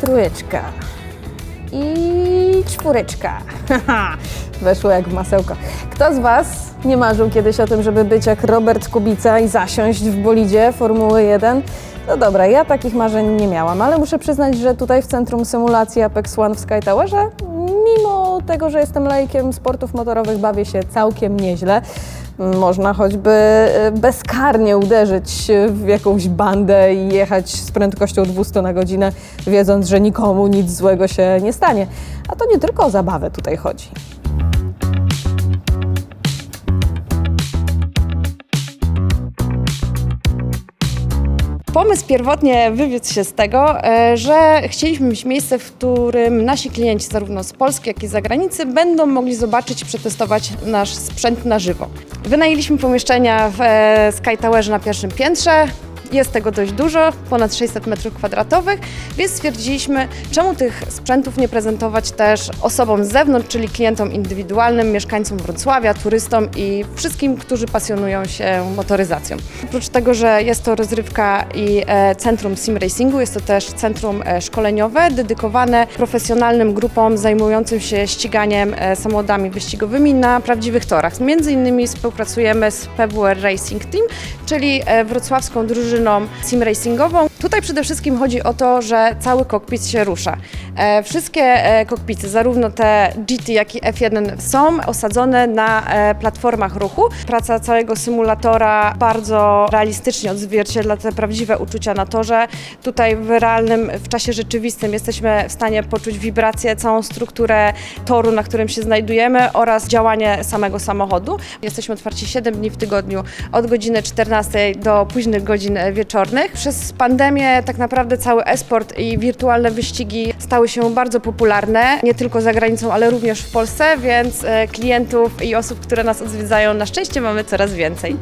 Trójeczka. I czwóreczka. Weszło jak w masełko. Kto z Was nie marzył kiedyś o tym, żeby być jak Robert Kubica i zasiąść w bolidzie Formuły 1? No dobra, ja takich marzeń nie miałam, ale muszę przyznać, że tutaj w Centrum Symulacji Apex One w Sky Towerze, mimo tego, że jestem laikiem sportów motorowych, bawię się całkiem nieźle. Można choćby e, bezkarnie uderzyć w jakąś bandę i jechać z prędkością 200 na godzinę, wiedząc, że nikomu nic złego się nie stanie. A to nie tylko o zabawę tutaj chodzi. Pomysł pierwotnie wywiódł się z tego, e, że chcieliśmy mieć miejsce, w którym nasi klienci zarówno z Polski, jak i z zagranicy będą mogli zobaczyć i przetestować nasz sprzęt na żywo. Wynajęliśmy pomieszczenia w e, Sky Towerze na pierwszym piętrze. Jest tego dość dużo, ponad 600 m2, więc stwierdziliśmy, czemu tych sprzętów nie prezentować też osobom z zewnątrz, czyli klientom indywidualnym, mieszkańcom Wrocławia, turystom i wszystkim, którzy pasjonują się motoryzacją. Oprócz tego, że jest to rozrywka i e, centrum sim racingu, jest to też centrum e, szkoleniowe dedykowane profesjonalnym grupom zajmującym się ściganiem e, samochodami wyścigowymi na prawdziwych torach. Między innymi współpracujemy z PWR Racing Team, czyli wrocławską drużyną sim racingową. Tutaj przede wszystkim chodzi o to, że cały kokpit się rusza. E, Wszystkie e, kokpity, zarówno te GT, jak i F1 są osadzone na e, platformach ruchu. Praca całego symulatora bardzo realistycznie odzwierciedla te prawdziwe uczucia na torze. Tutaj w realnym, w czasie rzeczywistym jesteśmy w stanie poczuć wibrację, całą strukturę toru, na którym się znajdujemy oraz działanie samego samochodu. Jesteśmy otwarci 7 dni w tygodniu od godziny 14 do późnych godzin wieczornych. Przez pandemię tak naprawdę cały esport i wirtualne wyścigi stały się bardzo popularne, nie tylko za granicą, ale również w Polsce, więc e, klientów i osób, które nas odwiedzają na szczęście mamy coraz więcej.